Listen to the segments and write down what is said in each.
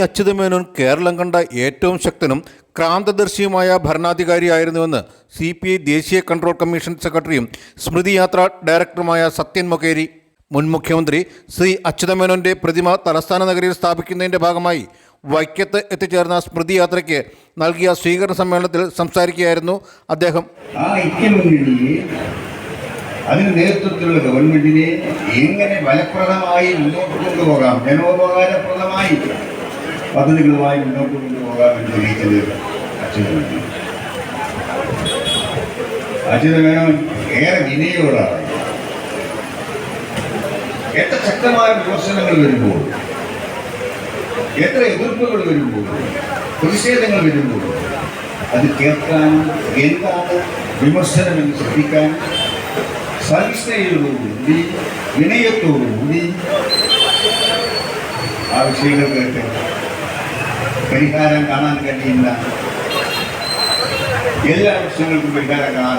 അച്യുതമേനോൻ കേരളം കണ്ട ഏറ്റവും ശക്തനും ക്രാന്തദർശിയുമായ ഭരണാധികാരിയായിരുന്നുവെന്ന് സി പി ഐ ദേശീയ കൺട്രോൾ കമ്മീഷൻ സെക്രട്ടറിയും സ്മൃതി യാത്ര ഡയറക്ടറുമായ സത്യൻ മൊകേരി മുൻ മുഖ്യമന്ത്രി ശ്രീ അച്യുതമേനോന്റെ പ്രതിമ തലസ്ഥാന നഗരിയിൽ സ്ഥാപിക്കുന്നതിന്റെ ഭാഗമായി വൈക്കത്ത് എത്തിച്ചേർന്ന സ്മൃതി യാത്രയ്ക്ക് നൽകിയ സ്വീകരണ സമ്മേളനത്തിൽ സംസാരിക്കുകയായിരുന്നു അദ്ദേഹം. അതിന് നേതൃത്വത്തിലുള്ള ഗവൺമെന്റിനെ എങ്ങനെ ഫലപ്രദമായി മുന്നോട്ട് കൊണ്ടുപോകാം ജനോപകാരപ്രദമായി പദ്ധതികളുമായി മുന്നോട്ട് കൊണ്ടുപോകാം എന്ന് തെളിയിച്ചത് അച്യുതമേനോൻ അച്യുതമേനോൻ ഏറെ വിനയോടാണ്. എത്ര ശക്തമായ വിമർശനങ്ങൾ വരുമ്പോൾ എത്ര എതിർപ്പുകൾ വരുമ്പോൾ പ്രതിഷേധങ്ങൾ വരുമ്പോൾ അത് കേൾക്കാനും എന്താണ് വിമർശനം എന്ന് ശ്രദ്ധിക്കാൻ സഹിഷ്ണുതയോടുകൂടി വിനയത്തോടുകൂടി ആ വിഷയങ്ങൾ കേട്ട് പരിഹാരം കാണാൻ കഴിയില്ല. എല്ലാ പ്രശ്നങ്ങൾക്കും പരിഹാരം കാണാൻ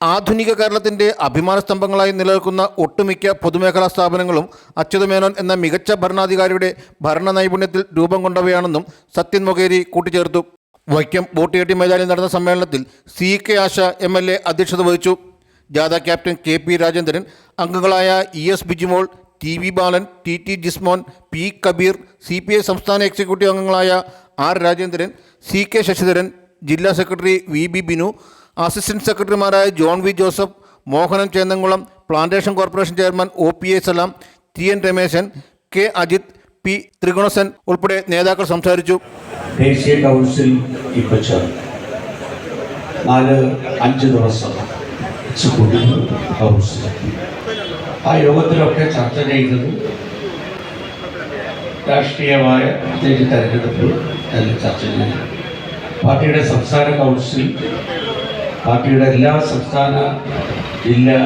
ആധുനിക കേരളത്തിന്റെ അഭിമാന സ്തംഭങ്ങളായി നിലനിൽക്കുന്ന ഒട്ടുമിക്ക പൊതുമേഖലാ സ്ഥാപനങ്ങളും അച്യുതമേനോൻ എന്ന മികച്ച ഭരണാധികാരിയുടെ ഭരണ നൈപുണ്യത്തിൽ രൂപം കൊണ്ടവയാണെന്നും സത്യൻ മൊകേരി കൂട്ടിച്ചേർത്തു. വൈക്കം ബോട്ടിയെട്ടി മൈതാനിൽ നടന്ന സമ്മേളനത്തിൽ C K Asha M L A അധ്യക്ഷത വഹിച്ചു. ജാഥ ക്യാപ്റ്റൻ കെ പി രാജേന്ദ്രൻ അംഗങ്ങളായ E S Bijimol T V Balan T T Jismon P Kabeer C P I സംസ്ഥാന എക്സിക്യൂട്ടീവ് അംഗങ്ങളായ R Rajendran C K Sasidharan ജില്ലാ secretary V B Binu assistant സെക്രട്ടറിമാരായ John V Joseph Mohanan Chennamkulam plantation corporation chairman O P A Salam T N Rameshan K Ajith P Thrikunasan ഉൾപ്പെടെ നേതാക്കൾ സംസാരിച്ചു. ദേശീയ council ചേർന്നു. നാല് അഞ്ച് ദിവസം. കൗൺസിൽ ആ യോഗത്തിലൊക്കെ ചർച്ച ചെയ്തത് രാഷ്ട്രീയമായ പ്രത്യേകിച്ച് തെരഞ്ഞെടുപ്പ് അതിൽ ചർച്ച ചെയ്തു. പാർട്ടിയുടെ സംസ്ഥാന കൗൺസിൽ പാർട്ടിയുടെ എല്ലാ സംസ്ഥാന ജില്ലാ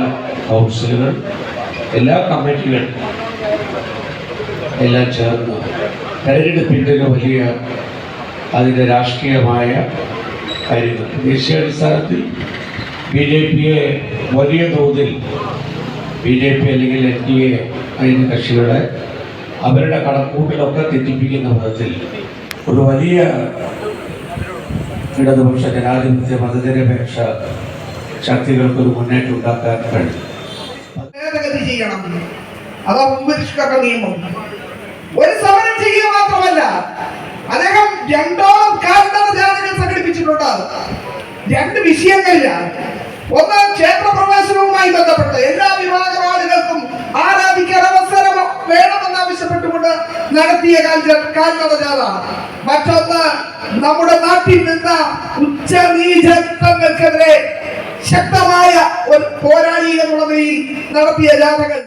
കൗൺസിലുകൾ എല്ലാ കമ്മിറ്റികൾ എല്ലാം ചേർന്ന് തെരഞ്ഞെടുപ്പിന്റെ ഒരു വലിയ അതിന്റെ രാഷ്ട്രീയമായ കാര്യങ്ങൾ. ദേശീയാടിസ്ഥാനത്തിൽ ബി ജെ പിയെ വലിയ തോതിൽ ബി ജെ പി അല്ലെങ്കിൽ എൻ ഡി എ അതിന്റെ കക്ഷികളെ അവരുടെ കണക്കൂട്ടിലൊക്കെ തെറ്റിപ്പിക്കുന്ന വിധത്തിൽ ഒരു വലിയ ഇടതുപക്ഷ ജനാധിപത്യ മതനിരപേക്ഷ ശക്തികൾക്കൊരു മുന്നേറ്റം ഉണ്ടാക്കാൻ കഴിയും. ഭേദഗതി ചെയ്യണം. അതാ ഉപരിഷ്കരണ നിയമം. ഒരു സമരം ചെയ്യുക മാത്രമല്ല അദ്ദേഹം രണ്ടോളം കാരണ ജാഥകൾ സംഘടിപ്പിച്ചിട്ടുണ്ട്. രണ്ട് വിഷയങ്ങളില്ല ഒന്ന് ക്ഷേത്ര നടത്തിയ കാൽ- ജാഥ മറ്റൊന്ന് നമ്മുടെ നാട്ടിൽ നിന്ന് ഉച്ചനീചത്വങ്ങൾക്കെതിരെ ശക്തമായ ഒരു പോരാളി എന്നുള്ള നിലയിൽ നടത്തിയ ജാഥകൾ.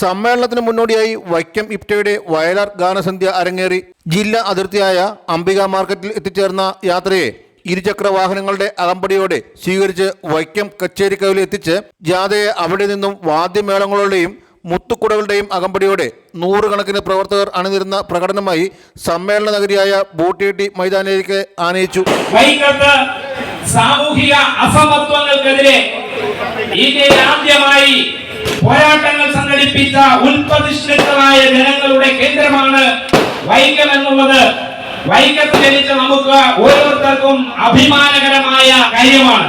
സമ്മേളനത്തിന് മുന്നോടിയായി വൈക്കം ഇപ്റ്റയുടെ വയലാർ ഗാനസന്ധ്യ അരങ്ങേറി ജില്ലാ അതിർത്തിയായ അംബിക മാർക്കറ്റിൽ എത്തിച്ചേർന്ന യാത്രയെ ഇരുചക്ര വാഹനങ്ങളുടെ അകമ്പടിയോടെ സ്വീകരിച്ച് വൈക്കം കച്ചേരിക്കവിൽ എത്തിച്ച് ജാഥയെ അവിടെ നിന്നും വാദ്യമേളങ്ങളുടെയും മുത്തുക്കുടകളുടെയും അകമ്പടിയോടെ നൂറുകണക്കിന് പ്രവർത്തകർ അണിനിരുന്ന പ്രകടനമായി സമ്മേളന നഗരിയായ ബോട്ടിയട്ടി മൈതാനിലേക്ക് ആനയിച്ചു. സാമൂഹിക അസമത്വങ്ങൾക്കെതിരെ ആദ്യമായി പോരാട്ടങ്ങൾ സംഘടിപ്പിച്ച ഉൽപ്രതിഷ്ഠിതമായ ജനങ്ങളുടെ കേന്ദ്രമാണ് വൈക്കം എന്നുള്ളത്. വൈക്കത്ത് ജനിച്ച നമുക്ക് ഓരോരുത്തർക്കും അഭിമാനകരമായ കാര്യമാണ്.